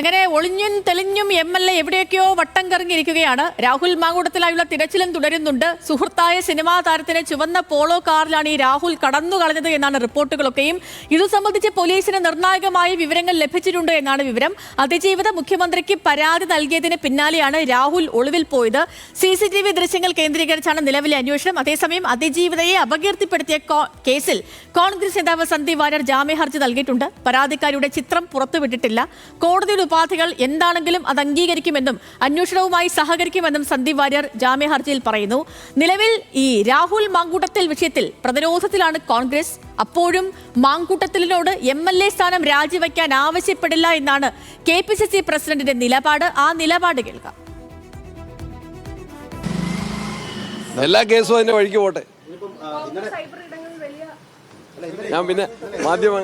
അങ്ങനെ ഒളിഞ്ഞും തെളിഞ്ഞും M L A എവിടെയൊക്കെയോ വട്ടം കറങ്ങിയിരിക്കുകയാണ്. രാഹുൽ മാങ്കൂട്ടത്തിലായുള്ള തിരച്ചിലും തുടരുന്നുണ്ട്. സുഹൃത്തായ സിനിമാ താരത്തിനെ ചുവന്ന പോളോ കാറിലാണ് ഈ രാഹുൽ കടന്നു കളഞ്ഞത് എന്നാണ് റിപ്പോർട്ടുകളൊക്കെയും. ഇതു സംബന്ധിച്ച് പോലീസിന് നിർണായകമായ വിവരങ്ങൾ ലഭിച്ചിട്ടുണ്ട് എന്നാണ് വിവരം. അതിജീവിത മുഖ്യമന്ത്രിക്ക് പരാതി നൽകിയതിന് പിന്നാലെയാണ് രാഹുൽ ഒളിവിൽ പോയത്. സി സി ടി വി ദൃശ്യങ്ങൾ കേന്ദ്രീകരിച്ചാണ് നിലവിലെ അന്വേഷണം. അതേസമയം അതിജീവിതയെ അപകീർത്തിപ്പെടുത്തിയ കേസിൽ കോൺഗ്രസ് നേതാവ് സന്ദീപ് വാര്യർ ജാമ്യ ഹർജി നൽകിയിട്ടുണ്ട്. പരാതിക്കാരിയുടെ ചിത്രം പുറത്തുവിട്ടിട്ടില്ല. കോടതിയുടെ ഉപാധികൾ എന്താണെങ്കിലും അത് അംഗീകരിക്കുമെന്നും അന്വേഷണവുമായി സഹകരിക്കുമെന്നും സന്ദീപ് വാര്യർ ജാമ്യ ഹർജിയിൽ പറയുന്നു. നിലവിൽ ഈ രാഹുൽ മാങ്കൂട്ടത്തിൽ വിഷയത്തിൽ പ്രതിരോധത്തിലാണ് കോൺഗ്രസ്. അപ്പോഴും മാങ്കൂട്ടത്തിലിനോട് എം എൽ എ സ്ഥാനം രാജിവെക്കാൻ ആവശ്യപ്പെടില്ല എന്നാണ് കെ പി സി സി പ്രസിഡന്റിന്റെ നിലപാട്. ആ നിലപാട് കേൾക്കാം. എല്ലാ കേസും അതിന്റെ വഴിക്ക് പോട്ടെ. ഞാൻ പിന്നെ മാധ്യമ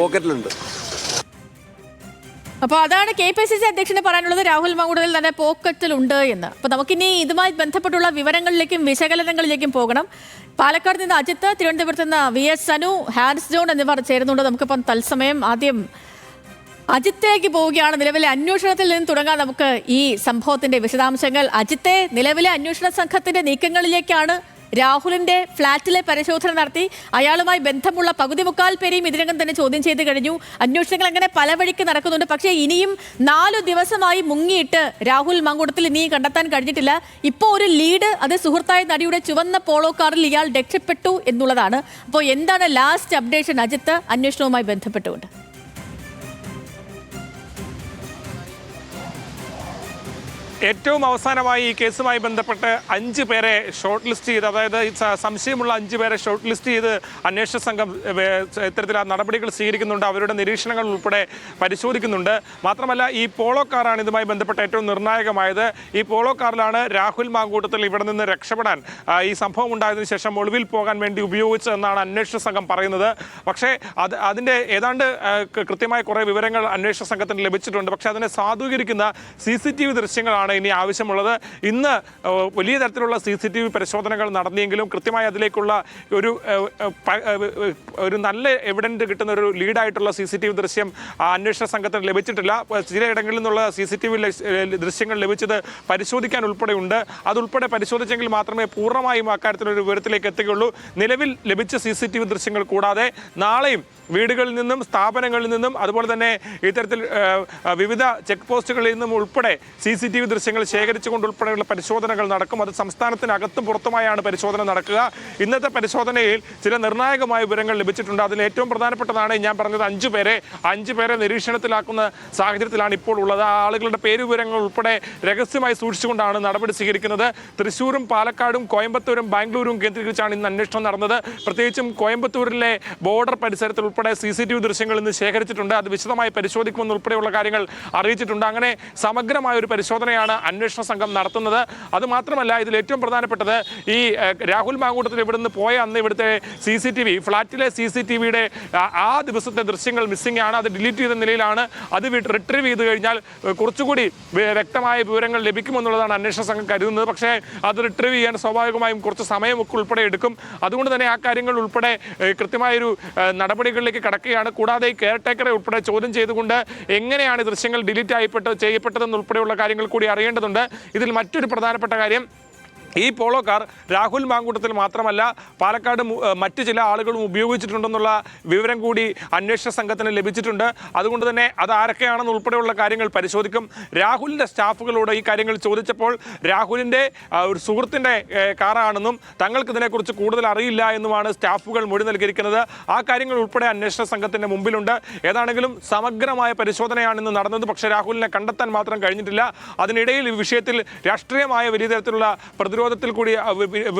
പോക്കറ്റിലുണ്ട്. അപ്പോൾ അതാണ് കെ പി സി സി അധ്യക്ഷന് പറയാനുള്ളത്. രാഹുൽ മങ്കുടലിൽ തന്നെ പോക്കറ്റിലുണ്ട് എന്ന്. അപ്പോൾ നമുക്കിനി ഇതുമായി ബന്ധപ്പെട്ടുള്ള വിവരങ്ങളിലേക്കും വിശകലനങ്ങളിലേക്കും പോകണം. പാലക്കാട് നിന്ന് അജിത്ത് തിരുവനന്തപുരത്ത് നിന്ന് V S Sanu Haris John എന്നിവർ ചേരുന്നുണ്ട്. നമുക്കിപ്പം തത്സമയം ആദ്യം അജിത്തേക്ക് പോവുകയാണ്. നിലവിലെ അന്വേഷണത്തിൽ നിന്ന് തുടങ്ങാൻ നമുക്ക് ഈ സംഭവത്തിന്റെ വിശദാംശങ്ങൾ. അജിത്തെ നിലവിലെ അന്വേഷണ സംഘത്തിന്റെ നീക്കങ്ങളിലേക്കാണ് രാഹുലിന്റെ ഫ്ളാറ്റിലെ പരിശോധന നടത്തി. അയാളുമായി ബന്ധമുള്ള പകുതി മുക്കാൽ പേരെയും ഇതിനകം തന്നെ ചോദ്യം ചെയ്ത് കഴിഞ്ഞു. അന്വേഷണങ്ങൾ അങ്ങനെ പല വഴിക്ക് നടക്കുന്നുണ്ട്. പക്ഷേ ഇനിയും നാലു ദിവസമായി മുങ്ങിയിട്ട് രാഹുൽ മങ്കുടത്തിൽ ഇനിയും കണ്ടെത്താൻ കഴിഞ്ഞിട്ടില്ല. ഇപ്പോൾ ഒരു ലീഡ് അത് സുഹൃത്തായ നടിയുടെ ചുവന്ന പോളോ കാറിൽ ഇയാൾ രക്ഷപ്പെട്ടു എന്നുള്ളതാണ്. അപ്പോൾ എന്താണ് ലാസ്റ്റ് അപ്ഡേഷൻ? അജിത്ത് അന്വേഷണവുമായി ബന്ധപ്പെട്ടുകൊണ്ട്. ഏറ്റവും അവസാനമായി ഈ കേസുമായി ബന്ധപ്പെട്ട് അഞ്ച് പേരെ ഷോർട്ട് ലിസ്റ്റ് ചെയ്ത് അതായത് സംശയമുള്ള അഞ്ച് പേരെ ഷോർട്ട് ലിസ്റ്റ് ചെയ്ത് അന്വേഷണ സംഘം ഇത്തരത്തിൽ ആ നടപടികൾ സ്വീകരിക്കുന്നുണ്ട്. അവരുടെ നിരീക്ഷണങ്ങൾ ഉൾപ്പെടെ പരിശോധിക്കുന്നുണ്ട്. മാത്രമല്ല ഈ പോളോ കാറാണ് ഇതുമായി ബന്ധപ്പെട്ട് ഏറ്റവും നിർണായകമായത്. ഈ പോളോ കാറിലാണ് രാഹുൽ മാങ്കൂട്ടത്തിൽ ഇവിടെ നിന്ന് രക്ഷപ്പെടാൻ ഈ സംഭവം ഉണ്ടായതിനു ശേഷം ഒളിവിൽ പോകാൻ വേണ്ടി ഉപയോഗിച്ചതെന്നാണ് അന്വേഷണ സംഘം പറയുന്നത്. പക്ഷേ അത് അതിന്റെ ഏതാണ്ട് കൃത്യമായ കുറേ വിവരങ്ങൾ അന്വേഷണ സംഘത്തിന് ലഭിച്ചിട്ടുണ്ട്. പക്ഷേ അതിനെ സാധൂകരിക്കുന്ന സി സി ടി വി ദൃശ്യങ്ങളാണ് ഇനി ആവശ്യമുള്ളത്. ഇന്ന് വലിയ തരത്തിലുള്ള സി സി ടി വി പരിശോധനകൾ നടന്നിയെങ്കിലും കൃത്യമായി അതിലേക്കുള്ള ഒരു ഒരു നല്ല എവിഡന്റ് കിട്ടുന്ന ഒരു ലീഡായിട്ടുള്ള സി സി ടി വി ദൃശ്യം അന്വേഷണ സംഘത്തിന് ലഭിച്ചിട്ടില്ല. ചിലയിടങ്ങളിൽ നിന്നുള്ള സി സി ടി വി ദൃശ്യങ്ങൾ ലഭിച്ചത് പരിശോധിക്കാൻ ഉൾപ്പെടെ ഉണ്ട് അതുൾപ്പെടെ പരിശോധിച്ചെങ്കിൽ മാത്രമേ പൂർണമായും അക്കാര്യത്തിലൊരു വിവരത്തിലേക്ക് എത്തുകയുള്ളൂ. നിലവിൽ ലഭിച്ച സി സി ടി വി ദൃശ്യങ്ങൾ കൂടാതെ നാളെയും വീടുകളിൽ നിന്നും സ്ഥാപനങ്ങളിൽ നിന്നും അതുപോലെ തന്നെ ഇത്തരത്തിൽ വിവിധ ചെക്ക് പോസ്റ്റുകളിൽ നിന്നും ഉൾപ്പെടെ സി സി ടി വി ദൃശ്യങ്ങൾ ശേഖരിച്ചുകൊണ്ട് ഉൾപ്പെടെയുള്ള പരിശോധനകൾ നടക്കും. അത് സംസ്ഥാനത്തിനകത്തും പുറത്തുമായാണ് പരിശോധന നടക്കുക. ഇന്നത്തെ പരിശോധനയിൽ ചില നിർണായകമായ വിവരങ്ങൾ ലഭിച്ചിട്ടുണ്ട്. അതിൽ ഏറ്റവും പ്രധാനപ്പെട്ടതാണ് ഞാൻ പറഞ്ഞത് അഞ്ചു പേരെ അഞ്ചു പേരെ നിരീക്ഷണത്തിലാക്കുന്ന സാഹചര്യത്തിലാണ് ഇപ്പോൾ ഉള്ളത്. ആ ആളുകളുടെ പേര് വിവരങ്ങൾ ഉൾപ്പെടെ രഹസ്യമായി സൂക്ഷിച്ചുകൊണ്ടാണ് നടപടി സ്വീകരിക്കുന്നത്. തൃശ്ശൂരും പാലക്കാടും കോയമ്പത്തൂരും ബാംഗ്ലൂരും കേന്ദ്രീകരിച്ചാണ് ഇന്ന് അന്വേഷണം നടന്നത്. പ്രത്യേകിച്ചും കോയമ്പത്തൂരിലെ ബോർഡർ പരിസരത്തിൽ ഉൾപ്പെടെ സി സി ടി വി ദൃശ്യങ്ങൾ ഇന്ന് ശേഖരിച്ചിട്ടുണ്ട്. അത് വിശദമായി പരിശോധിക്കുമെന്ന് ഉൾപ്പെടെയുള്ള കാര്യങ്ങൾ അറിയിച്ചിട്ടുണ്ട്. അങ്ങനെ സമഗ്രമായ ഒരു പരിശോധനയാണ് അന്വേഷണ സംഘം നടത്തുന്നത്. അത് മാത്രമല്ല ഇതിൽ ഏറ്റവും പ്രധാനപ്പെട്ടത് ഈ രാഹുൽ മാങ്കൂട്ടത്തിൽ ഇവിടുന്ന് പോയ അന്ന് ഇവിടുത്തെ സി സി ടി വി ഫ്ളാറ്റിലെ സി സി ടി വിയുടെ ആ ദിവസത്തെ ദൃശ്യങ്ങൾ മിസ്സിംഗ് ആണ്. അത് ഡിലീറ്റ് ചെയ്ത നിലയിലാണ്. അത് റിട്രീവ് ചെയ്ത് കഴിഞ്ഞാൽ കുറച്ചുകൂടി വ്യ- വ്യക്തമായ വിവരങ്ങൾ ലഭിക്കുമെന്നുള്ളതാണ് അന്വേഷണ സംഘം കരുതുന്നത്. പക്ഷേ അത് റിട്രീവ് ചെയ്യാൻ സ്വാഭാവികമായും കുറച്ച് സമയമൊക്കെ ഉൾപ്പെടെ എടുക്കും. അതുകൊണ്ട് തന്നെ ആ കാര്യങ്ങൾ ഉൾപ്പെടെ കൃത്യമായ കൃത്യമായൊരു നടപടികളിലേക്ക് കടക്കുകയാണ്. കൂടാതെ കെയർ ടേക്കറെ ഉൾപ്പെടെ ചോദ്യം ചെയ്തുകൊണ്ട് എങ്ങനെയാണ് ദൃശ്യങ്ങൾ ഡിലീറ്റ് ആയിപ്പെട്ട് ചെയ്യപ്പെട്ടതെന്ന് ഉൾപ്പെടെയുള്ള കാര്യങ്ങൾ കൂടി അറിയേണ്ടതുണ്ട്. ഇതിൽ മറ്റൊരു പ്രധാനപ്പെട്ട കാര്യം ഈ പോളോ കാർ രാഹുൽ മാങ്കൂട്ടത്തിൽ മാത്രമല്ല പാലക്കാട് മറ്റു ചില ആളുകളും ഉപയോഗിച്ചിട്ടുണ്ടെന്നുള്ള വിവരം കൂടി അന്വേഷണ സംഘത്തിന് ലഭിച്ചിട്ടുണ്ട്. അതുകൊണ്ട് തന്നെ അത് ആരൊക്കെയാണെന്ന് ഉൾപ്പെടെയുള്ള കാര്യങ്ങൾ പരിശോധിക്കും. രാഹുലിന്റെ സ്റ്റാഫുകളോട് ഈ കാര്യങ്ങൾ ചോദിച്ചപ്പോൾ രാഹുലിന്റെ ഒരു സുഹൃത്തിന്റെ കാറാണെന്നും തങ്ങൾക്ക് ഇതിനെക്കുറിച്ച് കൂടുതൽ അറിയില്ല എന്നുമാണ് സ്റ്റാഫുകൾ മൊഴി നൽകിയിരിക്കുന്നത്. ആ കാര്യങ്ങൾ ഉൾപ്പെടെ അന്വേഷണ സംഘത്തിന്റെ മുമ്പിലുണ്ട്. ഏതാണെങ്കിലും സമഗ്രമായ പരിശോധനയാണ് ഇന്ന് നടന്നത്. പക്ഷേ രാഹുലിനെ കണ്ടെത്താൻ മാത്രം കഴിഞ്ഞിട്ടില്ല. അതിനിടയിൽ ഈ വിഷയത്തിൽ രാഷ്ട്രീയമായ വലിയ തരത്തിലുള്ള പ്രതിരോധത്തിൽ കൂടി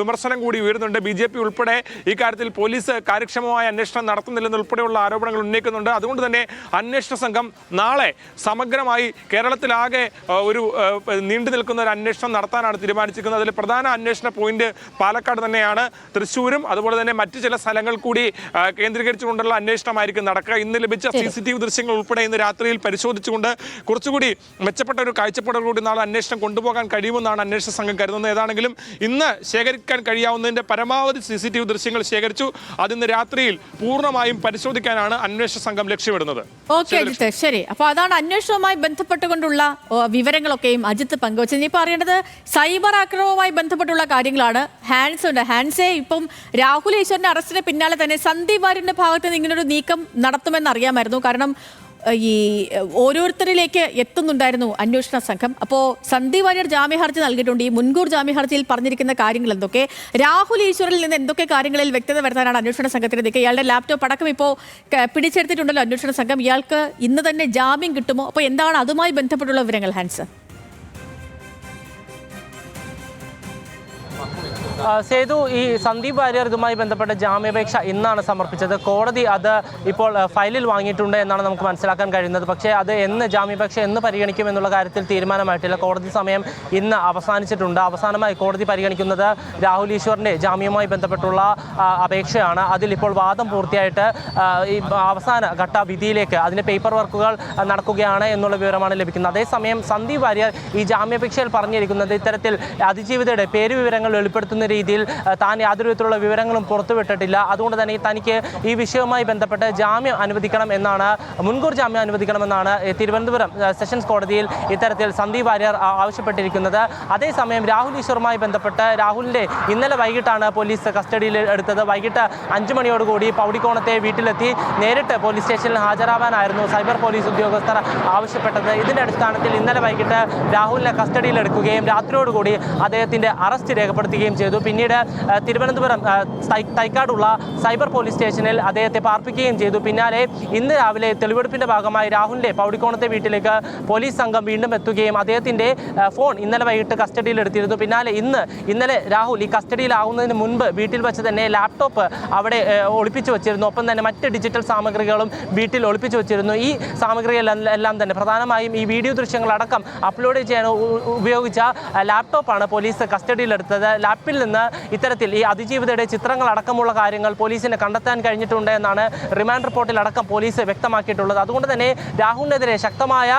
വിമർശനം കൂടി ഉയരുന്നുണ്ട്. ബി ജെ പി ഉൾപ്പെടെ ഇക്കാര്യത്തിൽ കാര്യത്തിൽ പോലീസ് കാര്യക്ഷമമായ അന്വേഷണം നടത്തുന്നില്ലെന്ന് ഉൾപ്പെടെയുള്ള ആരോപണങ്ങൾ ഉന്നയിക്കുന്നുണ്ട്. അതുകൊണ്ട് തന്നെ അന്വേഷണ സംഘം നാളെ സമഗ്രമായി കേരളത്തിലാകെ ഒരു നീണ്ടു നിൽക്കുന്ന ഒരു അന്വേഷണം നടത്താനാണ് തീരുമാനിച്ചിരിക്കുന്നത്. അതിൽ പ്രധാന അന്വേഷണ പോയിന്റ് പാലക്കാട് തന്നെയാണ്. തൃശ്ശൂരും അതുപോലെ തന്നെ മറ്റു ചില സ്ഥലങ്ങൾ കൂടി കേന്ദ്രീകരിച്ചുകൊണ്ടുള്ള അന്വേഷണമായിരിക്കും നടക്കുക. ഇന്ന് ലഭിച്ച സി സി ടി വി ദൃശ്യങ്ങൾ ഉൾപ്പെടെ ഇന്ന് രാത്രിയിൽ പരിശോധിച്ചുകൊണ്ട് കുറച്ചുകൂടി മെച്ചപ്പെട്ട ഒരു കാഴ്ചപ്പാടോടുകൂടി നാളെ അന്വേഷണം കൊണ്ടുപോകാൻ കഴിയുമെന്നാണ് അന്വേഷണ സംഘം കരുതുന്നത്. ഏതാണെങ്കിലും എന്തായാലും ഇന്ന് ശേഖരിക്കാൻ കഴിയാവുന്നതിന്റെ പരമാവധി സി സി ടി വി ദൃശ്യങ്ങൾ ശേഖരിച്ചു. അതിന്ന് രാത്രിയിൽ പൂർണമായും പരിശോധിക്കാനാണ് അന്വേഷണ സംഘം ലക്ഷ്യമിടുന്നത്. ഓക്കെ അജിത്ത്. ശരി. അപ്പോൾ അതാണ് അന്വേഷണവുമായി ബന്ധപ്പെട്ടുകൊണ്ടുള്ള വിവരങ്ങളൊക്കെയും അജിത്ത് പങ്കുവച്ചത്. ഇനി പറയേണ്ടത് സൈബർ ആക്രമവുമായി ബന്ധപ്പെട്ടുള്ള കാര്യങ്ങളാണ്. ഹാൻസ് ഉണ്ട്. ഹാൻസെ ഇപ്പം രാഹുൽ ഈശ്വറിന്റെ അറസ്റ്റിന് പിന്നാലെ തന്നെ സന്ദീപ് വാര്യന്റെ ഭാഗത്ത് നിന്ന് ഇങ്ങനൊരു നീക്കം നടത്തുമെന്ന് അറിയാമായിരുന്നു. കാരണം ഈ ഓരോരുത്തരിലേക്ക് എത്തുന്നുണ്ടായിരുന്നു അന്വേഷണ സംഘം. അപ്പോൾ സന്ദീപ് വാര്യർ ജാമ്യ ഹർജി നൽകിയിട്ടുണ്ട്. ഈ മുൻകൂർ ജാമ്യ ഹർജിയിൽ പറഞ്ഞിരിക്കുന്ന കാര്യങ്ങൾ എന്തൊക്കെ? രാഹുൽ ഈശ്വറിൽ നിന്ന് എന്തൊക്കെ കാര്യങ്ങളിൽ വ്യക്തത വരുത്താനാണ് അന്വേഷണ സംഘത്തിന് നീക്കം ഇയാളുടെ ലാപ്ടോപ്പ് അടക്കം ഇപ്പോൾ പിടിച്ചെടുത്തിട്ടുണ്ടല്ലോ അന്വേഷണ സംഘം. ഇയാൾക്ക് ഇന്ന് തന്നെ ജാമ്യം കിട്ടുമോ? അപ്പോൾ എന്താണ് അതുമായി ബന്ധപ്പെട്ടുള്ള വിവരങ്ങൾ ഹാൻസ്? സേതു ഈ സന്ദീപ് വാര്യർ ഇതുമായി ബന്ധപ്പെട്ട ജാമ്യാപേക്ഷ ഇന്നാണ് സമർപ്പിച്ചത്. കോടതി അത് ഇപ്പോൾ ഫയലിൽ വാങ്ങിയിട്ടുണ്ട് എന്നാണ് നമുക്ക് മനസ്സിലാക്കാൻ കഴിയുന്നത്. പക്ഷേ അത് എന്ന് ജാമ്യാപേക്ഷ എന്ന് പരിഗണിക്കും എന്നുള്ള കാര്യത്തിൽ തീരുമാനമായിട്ടില്ല. കോടതി സമയം ഇന്ന് അവസാനിച്ചിട്ടുണ്ട്. അവസാനമായി കോടതി പരിഗണിക്കുന്നത് രാഹുൽ ഈശ്വറിന്റെ ജാമ്യവുമായി ബന്ധപ്പെട്ടുള്ള അപേക്ഷയാണ്. അതിൽ ഇപ്പോൾ വാദം പൂർത്തിയായിട്ട് ഈ അവസാന ഘട്ട വിധിയിലേക്ക് അതിന്റെ പേപ്പർ വർക്കുകൾ നടക്കുകയാണ് എന്നുള്ള വിവരമാണ് ലഭിക്കുന്നത്. അതേസമയം സന്ദീപ് വാര്യർ ഈ ജാമ്യാപേക്ഷയിൽ പറഞ്ഞിരിക്കുന്നത് ഇത്തരത്തിൽ അതിജീവിതയുടെ പേര് വിവരങ്ങൾ വെളിപ്പെടുത്തുന്ന രീതിയിൽ താൻ യാതൊരു വിധത്തിലുള്ള വിവരങ്ങളും പുറത്തുവിട്ടിട്ടില്ല. അതുകൊണ്ട് തന്നെ തനിക്ക് ഈ വിഷയവുമായി ബന്ധപ്പെട്ട് ജാമ്യം അനുവദിക്കണം എന്നാണ് മുൻകൂർ ജാമ്യം അനുവദിക്കണമെന്നാണ് തിരുവനന്തപുരം സെഷൻസ് കോടതിയിൽ ഇത്തരത്തിൽ സന്ദീപ് വാര്യർ ആവശ്യപ്പെട്ടിരിക്കുന്നത്. അതേസമയം രാഹുൽ ഈശ്വറുമായി ബന്ധപ്പെട്ട് രാഹുലിന്റെ ഇന്നലെ വൈകിട്ടാണ് പോലീസ് കസ്റ്റഡിയിൽ എടുത്തത്. വൈകിട്ട് അഞ്ചു മണിയോടുകൂടി പൗടിക്കോണത്തെ വീട്ടിലെത്തി. നേരിട്ട് പോലീസ് സ്റ്റേഷനിൽ ഹാജരാവാനായിരുന്നു സൈബർ പോലീസ് ഉദ്യോഗസ്ഥർ ആവശ്യപ്പെട്ടത്. ഇതിന്റെ അടിസ്ഥാനത്തിൽ ഇന്നലെ വൈകിട്ട് രാഹുലിനെ കസ്റ്റഡിയിൽ എടുക്കുകയും രാത്രിയോടുകൂടി അദ്ദേഹത്തിന്റെ അറസ്റ്റ് രേഖപ്പെടുത്തുകയും ചെയ്തു. പിന്നീട് തിരുവനന്തപുരം തൈക്കാടുള്ള സൈബർ പോലീസ് സ്റ്റേഷനിൽ അദ്ദേഹത്തെ പാർപ്പിക്കുകയും ചെയ്തു. പിന്നാലെ ഇന്ന് രാവിലെ തെളിവെടുപ്പിന്റെ ഭാഗമായി രാഹുലിന്റെ പൗടിക്കോണത്തെ വീട്ടിലേക്ക് പോലീസ് സംഘം വീണ്ടും എത്തുകയും അദ്ദേഹത്തിന്റെ ഫോൺ ഇന്നലെ വൈകിട്ട് കസ്റ്റഡിയിൽ എടുത്തിരുന്നു. പിന്നാലെ ഇന്ന് ഇന്നലെ രാഹുൽ ഈ കസ്റ്റഡിയിലാവുന്നതിന് മുൻപ് വീട്ടിൽ വെച്ച് തന്നെ ലാപ്ടോപ്പ് അവിടെ ഒളിപ്പിച്ചു വെച്ചിരുന്നു. ഒപ്പം തന്നെ മറ്റ് ഡിജിറ്റൽ സാമഗ്രികളും വീട്ടിൽ ഒളിപ്പിച്ചു വെച്ചിരുന്നു. ഈ സാമഗ്രികളെല്ലാം തന്നെ പ്രധാനമായും ഈ വീഡിയോ ദൃശ്യങ്ങളടക്കം അപ്ലോഡ് ചെയ്യാൻ ഉപയോഗിച്ച ലാപ്ടോപ്പാണ് പോലീസ് കസ്റ്റഡിയിലെടുത്തത്. ലാപ്പിൽ നിന്ന് ഇത്തരത്തിൽ ഈ അതിജീവിതയുടെ ചിത്രങ്ങൾ അടക്കമുള്ള കാര്യങ്ങൾ പോലീസിനെ കണ്ടെത്താൻ കഴിഞ്ഞിട്ടുണ്ട് എന്നാണ് റിമാൻഡ് റിപ്പോർട്ടിൽ അടക്കം പോലീസ് വ്യക്തമാക്കിയിട്ടുള്ളത്. അതുകൊണ്ട് തന്നെ രാഹുലിനെതിരെ ശക്തമായ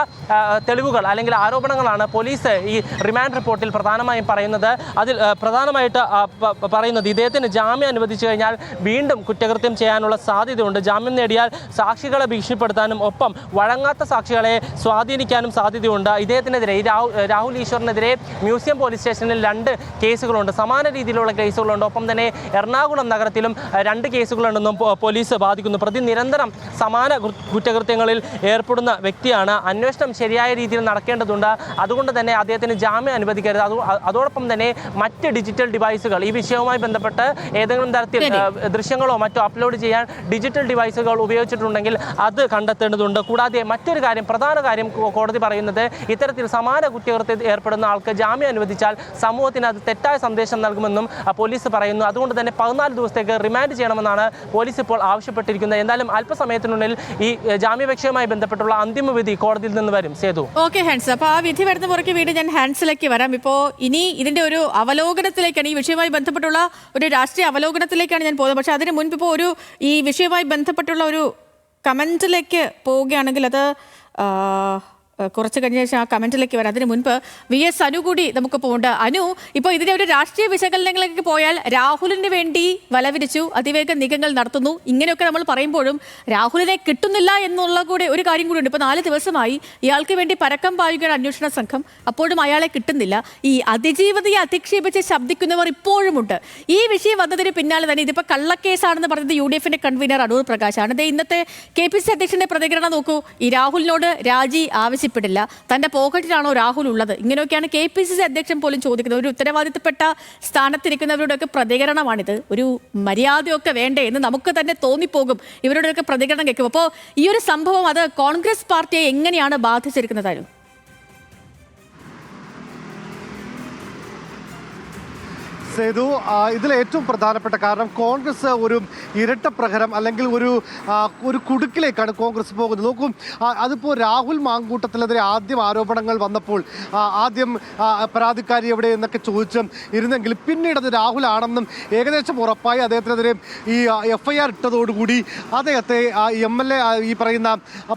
തെളിവുകൾ അല്ലെങ്കിൽ ആരോപണങ്ങളാണ് പോലീസ് ഈ റിമാൻഡ് റിപ്പോർട്ടിൽ പ്രധാനമായും പറയുന്നത്. അതിൽ പ്രധാനമായിട്ട് പറയുന്നത് ഇദ്ദേഹത്തിന് ജാമ്യം അനുവദിച്ചു കഴിഞ്ഞാൽ വീണ്ടും കുറ്റകൃത്യം ചെയ്യാനുള്ള സാധ്യതയുണ്ട്. ജാമ്യം നേടിയാൽ സാക്ഷികളെ ഭീഷണിപ്പെടുത്താനും ഒപ്പം വഴങ്ങാത്ത സാക്ഷികളെ സ്വാധീനിക്കാനും സാധ്യതയുണ്ട്. ഇദ്ദേഹത്തിനെതിരെ രാഹുൽ ഈശ്വറിനെതിരെ മ്യൂസിയം പോലീസ് സ്റ്റേഷനിൽ രണ്ട് കേസുകളുണ്ട്. സമാന രീതിയിലുള്ള കേസുകളുണ്ട്. ഒപ്പം തന്നെ എറണാകുളം നഗരത്തിലും രണ്ട് കേസുകളുണ്ടെന്നും പോലീസ് ബാധിക്കുന്നു. പ്രതി നിരന്തരം സമാന കുറ്റകൃത്യങ്ങളിൽ ഏർപ്പെടുന്ന വ്യക്തിയാണ്. അന്വേഷണം ശരിയായ രീതിയിൽ നടക്കേണ്ടതുണ്ട്. അതുകൊണ്ട് തന്നെ അദ്ദേഹത്തിന് ജാമ്യം അനുവദിക്കരുത്. അതോ- അതോടൊപ്പം തന്നെ മറ്റ് ഡിജിറ്റൽ ഡിവൈസുകൾ ഈ വിഷയവുമായി ബന്ധപ്പെട്ട് ഏതെങ്കിലും തരത്തിൽ ദൃശ്യങ്ങളോ മറ്റോ അപ്ലോഡ് ചെയ്യാൻ ഡിജിറ്റൽ ഡിവൈസുകൾ ഉപയോഗിച്ചിട്ടുണ്ടെങ്കിൽ അത് കണ്ടെത്തേണ്ടതുണ്ട്. കൂടാതെ മറ്റൊരു കാര്യം പ്രധാന കാര്യം കോടതി പറയുന്നത് ഇത്തരത്തിൽ സമാന കുറ്റകൃത്യത്തിൽ ഏർപ്പെടുന്ന ആൾക്ക് ജാമ്യം അനുവദിച്ചാൽ സമൂഹത്തിന് അത് തെറ്റായ സന്ദേശം നൽകുമെന്നും ആ, പോലീസ് പറയുന്നു അതുകൊണ്ട് തന്നെ പതിനാല് ദിവസത്തേക്ക് റിമാൻഡ് ചെയ്യണമെന്നാണ് പോലീസ് ഇപ്പോൾ ആവശ്യപ്പെട്ടിരിക്കുന്നത്. എന്തായാലും അല്പസമയത്തിനുള്ളിൽ ഈ ജാമ്യപക്ഷയുമായി ബന്ധപ്പെട്ടുള്ള അന്തിമ വിധി കോടതിയിൽ നിന്ന് വരും. സേതു. ഓക്കെ ഹാൻസ് അപ്പോൾ ആ വിധി വരുന്ന പുറകെ വീണ്ടും ഞാൻ ഹാൻസിലേക്ക് വരാം. ഇപ്പോൾ ഇനി ഇതിന്റെ ഒരു അവലോകനത്തിലേക്കാണ് ഈ വിഷയവുമായി ബന്ധപ്പെട്ടുള്ള ഒരു രാഷ്ട്രീയ അവലോകനത്തിലേക്കാണ് ഞാൻ പോകുന്നത്. പക്ഷേ അതിന് മുൻപ് ഇപ്പോൾ ഒരു ഈ വിഷയവുമായി ബന്ധപ്പെട്ടുള്ള ഒരു കമന്റിലേക്ക് പോവുകയാണെങ്കിൽ അത് കുറച്ച് കഴിഞ്ഞ ശേഷം ആ കമന്റിലേക്ക് വരാം. അതിന് മുൻപ് വി എസ് അനു കൂടി നമുക്ക് പോകണ്ട അനു ഇപ്പോൾ ഇതിന്റെ ഒരു രാഷ്ട്രീയ വിശകലനങ്ങളിലേക്ക് പോയാൽ രാഹുലിന് വേണ്ടി വലവിരിച്ചു അതിവേഗ നീക്കങ്ങൾ നടത്തുന്നു. ഇങ്ങനെയൊക്കെ നമ്മൾ പറയുമ്പോഴും രാഹുലിനെ കിട്ടുന്നില്ല എന്നുള്ള കൂടെ ഒരു കാര്യം കൂടി ഉണ്ട്. ഇപ്പോൾ നാല് ദിവസമായി ഇയാൾക്ക് വേണ്ടി പരക്കം പായുകയാണ് അന്വേഷണ സംഘം. അപ്പോഴും അയാളെ കിട്ടുന്നില്ല. ഈ അതിജീവിതയെ അധിക്ഷേപിച്ച് ശബ്ദിക്കുന്നവർ ഇപ്പോഴുമുണ്ട് ഈ വിഷയം വന്നതിന് പിന്നാലെ തന്നെ ഇതിപ്പോൾ കള്ളക്കേസാണെന്ന് പറഞ്ഞത് യു ഡി എഫിന്റെ കൺവീനർ അടൂർ പ്രകാശാണ്. ഇന്നത്തെ കെ പി സി അധ്യക്ഷന്റെ പ്രതികരണം നോക്കൂ. ഈ രാഹുലിനോട് രാജി ആവശ്യപ്പെടില്ല. തന്റെ പോക്കറ്റിലാണോ രാഹുൽ ഉള്ളത്? ഇങ്ങനെയൊക്കെയാണ് കെ പി സി സി അധ്യക്ഷൻ പോലും ചോദിക്കുന്നത്. ഒരു ഉത്തരവാദിത്തപ്പെട്ട സ്ഥാനത്തിരിക്കുന്നവരുടെയൊക്കെ പ്രതികരണമാണിത്. ഒരു മര്യാദയൊക്കെ വേണ്ടേ എന്ന് നമുക്ക് തന്നെ തോന്നിപ്പോകും. ഇവരുടെയൊക്കെ പ്രതികരണം കേൾക്കും അപ്പോൾ ഈ ഒരു സംഭവം അത് കോൺഗ്രസ് പാർട്ടിയെ എങ്ങനെയാണ് ബാധിച്ചിരിക്കുന്നത് സേതു ഇതിൽ ഏറ്റവും പ്രധാനപ്പെട്ട കാരണം കോൺഗ്രസ് ഒരു ഇരട്ട പ്രഹരം അല്ലെങ്കിൽ ഒരു ഒരു കുടുക്കിലേക്കാണ് കോൺഗ്രസ് പോകുന്നത്. നോക്കും അതിപ്പോൾ രാഹുൽ മാങ്കൂട്ടത്തിനെതിരെ ആദ്യം ആരോപണങ്ങൾ വന്നപ്പോൾ ആദ്യം പരാതിക്കാരി എവിടെ എന്നൊക്കെ ചോദിച്ച് ഇരുന്നെങ്കിൽ പിന്നീട് അത് രാഹുൽ ആണെന്നും ഏകദേശം ഉറപ്പായി അദ്ദേഹത്തിനെതിരെ ഈ എഫ് ഐ ആർ ഇട്ടതോടുകൂടി അദ്ദേഹത്തെ എം എൽ എ ഈ പറയുന്ന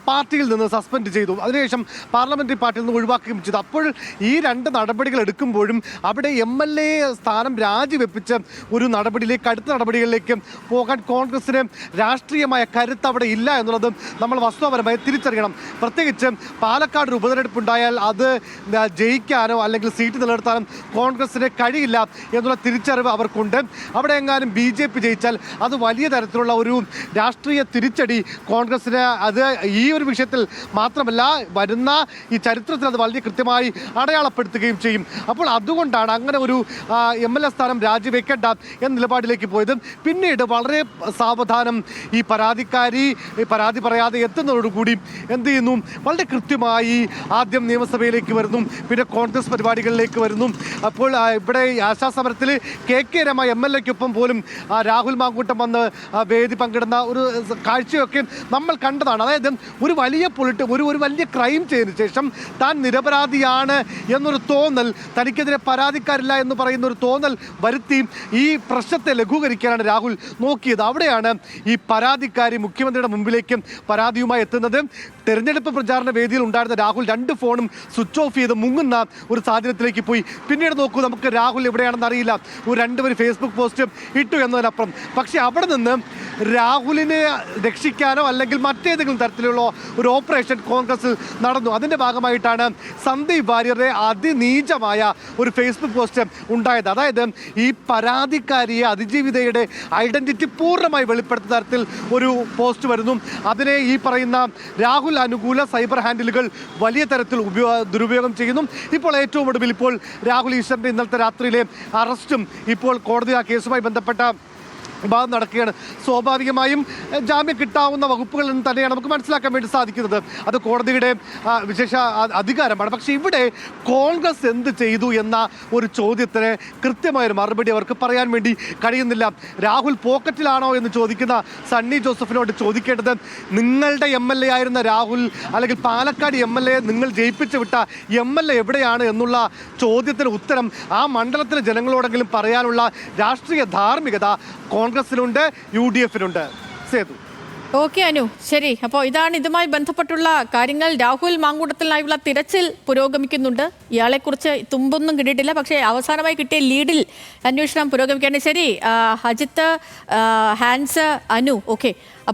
പാർട്ടിയിൽ നിന്ന് സസ്പെൻഡ് ചെയ്തു. അതിനുശേഷം പാർലമെന്ററി പാർട്ടിയിൽ നിന്ന് ഒഴിവാക്കുകയും ചെയ്തു. അപ്പോൾ ഈ രണ്ട് നടപടികൾ എടുക്കുമ്പോഴും അവിടെ എം എൽ എ സ്ഥാനം രാജിവെപ്പിച്ച് ഒരു നടപടിയിലേക്ക് അടുത്ത നടപടികളിലേക്ക് പോകാൻ കോൺഗ്രസിന് രാഷ്ട്രീയമായ കരുത്ത് അവിടെ ഇല്ല എന്നുള്ളത് നമ്മൾ വസ്തുപരമായി തിരിച്ചറിയണം. പ്രത്യേകിച്ച് പാലക്കാട് ഒരു ഉപതെരഞ്ഞെടുപ്പ് ഉണ്ടായാൽ അത് ജയിക്കാനോ അല്ലെങ്കിൽ സീറ്റ് നിലനിർത്താനും കോൺഗ്രസിന് കഴിയില്ല എന്നുള്ള തിരിച്ചറിവ് അവർക്കുണ്ട്. അവിടെ എങ്ങാനും ബി ജെ പി ജയിച്ചാൽ അത് വലിയ തരത്തിലുള്ള ഒരു രാഷ്ട്രീയ തിരിച്ചടി കോൺഗ്രസിന് അത് ഈ ഒരു വിഷയത്തിൽ മാത്രമല്ല വരുന്ന ഈ ചരിത്രത്തിൽ അത് വളരെ കൃത്യമായി അടയാളപ്പെടുത്തുകയും ചെയ്യും. അപ്പോൾ അതുകൊണ്ടാണ് അങ്ങനെ ഒരു എം എൽ എ സ്ഥാനം രാജിവെക്കേണ്ട എന്ന നിലപാടിലേക്ക് പോയത്. പിന്നീട് വളരെ സാവധാനം ഈ പരാതിക്കാരി പരാതി പറയാതെ എത്തുന്നതോടുകൂടി എന്ത് ചെയ്യുന്നു? വളരെ കൃത്യമായി ആദ്യം നിയമസഭയിലേക്ക് വരുന്നു. പിന്നെ കോൺഗ്രസ് പരിപാടികളിലേക്ക് വരുന്നു. അപ്പോൾ ഇവിടെ ആശാസമരത്തിൽ K K Rema M L എക്കൊപ്പം പോലും രാഹുൽ മാങ്കൂട്ടം വന്ന് വേദി പങ്കിടുന്ന ഒരു കാഴ്ചയൊക്കെ നമ്മൾ കണ്ടതാണ്. അതായത് ഒരു വലിയ പൊളിറ്റ് ഒരു ഒരു വലിയ ക്രൈം ചെയ്തതിനു ശേഷം താൻ നിരപരാധിയാണ് എന്നൊരു തോന്നൽ തനിക്കെതിരെ പരാതിക്കാരില്ല എന്ന് പറയുന്ന ഒരു തോന്നൽ വരുത്തി ഈ പ്രശ്നത്തെ ലഘൂകരിക്കാനാണ് രാഹുൽ നോക്കിയത്. അവിടെയാണ് ഈ പരാതിക്കാരി മുഖ്യമന്ത്രിയുടെ മുമ്പിലേക്ക് പരാതിയുമായി എത്തുന്നത്. തെരഞ്ഞെടുപ്പ് പ്രചാരണ വേദിയിൽ ഉണ്ടായിരുന്ന രാഹുൽ രണ്ട് ഫോണും സ്വിച്ച് ഓഫ് ചെയ്ത് മുങ്ങുന്ന ഒരു സാഹചര്യത്തിലേക്ക് പോയി. പിന്നീട് നോക്കൂ നമുക്ക് രാഹുൽ എവിടെയാണെന്ന് അറിയില്ല. ഒരു രണ്ടുപേര് ഫേസ്ബുക്ക് പോസ്റ്റ് ഇട്ടു എന്നതിനപ്പുറം. പക്ഷേ അവിടെ നിന്ന് രാഹുലിനെ രക്ഷിക്കാനോ അല്ലെങ്കിൽ മറ്റേതെങ്കിലും തരത്തിലുള്ള ഒരു ഓപ്പറേഷൻ കോൺഗ്രസ് നടന്നു. അതിന്റെ ഭാഗമായിട്ടാണ് സന്ദീപ് വാര്യരുടെ അതിനീചമായ ഒരു ഫേസ്ബുക്ക് പോസ്റ്റ് ഉണ്ടായത്. അതായത് ഈ പരാതിക്കാരിയെ അതിജീവിതയുടെ ഐഡന്റിറ്റി പൂർണമായി വെളിപ്പെടുത്തുന്ന തരത്തിൽ ഒരു പോസ്റ്റ് വരുന്നു. അതിനെ ഈ പറയുന്ന രാഹുൽ അനുകൂല സൈബർ ഹാൻഡിലുകൾ വലിയ തരത്തിൽ ഉപയോഗ ദുരുപയോഗം ചെയ്യുന്നു. ഇപ്പോൾ ഏറ്റവും ഒടുവിൽ ഇപ്പോൾ രാഹുൽ ഈശ്വറിന്റെ ഇന്നലത്തെ രാത്രിയിലെ അറസ്റ്റും ഇപ്പോൾ കോടതി ആ കേസുമായി ബന്ധപ്പെട്ട വിഭാഗം നടക്കുകയാണ്. സ്വാഭാവികമായും ജാമ്യം കിട്ടാവുന്ന വകുപ്പുകളിൽ നിന്ന് തന്നെയാണ് നമുക്ക് മനസ്സിലാക്കാൻ വേണ്ടി സാധിക്കുന്നത്. അത് കോടതിയുടെ വിശേഷ അധികാരമാണ്. പക്ഷേ ഇവിടെ കോൺഗ്രസ് എന്ത് ചെയ്തു എന്ന ഒരു ചോദ്യത്തിന് കൃത്യമായൊരു മറുപടി അവർക്ക് പറയാൻ വേണ്ടി കഴിയുന്നില്ല. രാഹുൽ പോക്കറ്റിലാണോ എന്ന് ചോദിക്കുന്ന സണ്ണി ജോസഫിനോട് ചോദിക്കേണ്ടത് നിങ്ങളുടെ എം എൽ എ ആയിരുന്ന രാഹുൽ അല്ലെങ്കിൽ പാലക്കാട് എം എൽ എ നിങ്ങൾ ജയിപ്പിച്ചു വിട്ട എം എൽ എ എവിടെയാണ് എന്നുള്ള ചോദ്യത്തിന് ഉത്തരം ആ മണ്ഡലത്തിലെ ജനങ്ങളോടെങ്കിലും പറയാനുള്ള രാഷ്ട്രീയ ധാർമ്മികത കോൺഗ്രസിനുണ്ട് യു ഡി എഫിലുണ്ട് സേതു. ഓക്കെ അനു. ശരി. അപ്പോൾ ഇതാണ് ഇതുമായി ബന്ധപ്പെട്ടുള്ള കാര്യങ്ങൾ. രാഹുൽ മാങ്കൂട്ടത്തിനായുള്ള തിരച്ചിൽ പുരോഗമിക്കുന്നുണ്ട്. ഇയാളെക്കുറിച്ച് തുമ്പൊന്നും കിട്ടിയിട്ടില്ല. പക്ഷേ അവസാനമായി കിട്ടിയ ലീഡിൽ അന്വേഷണം പുരോഗമിക്കുകയാണ്. ശരി അജിത്ത് ഹാൻസ് അനു. ഓക്കെ.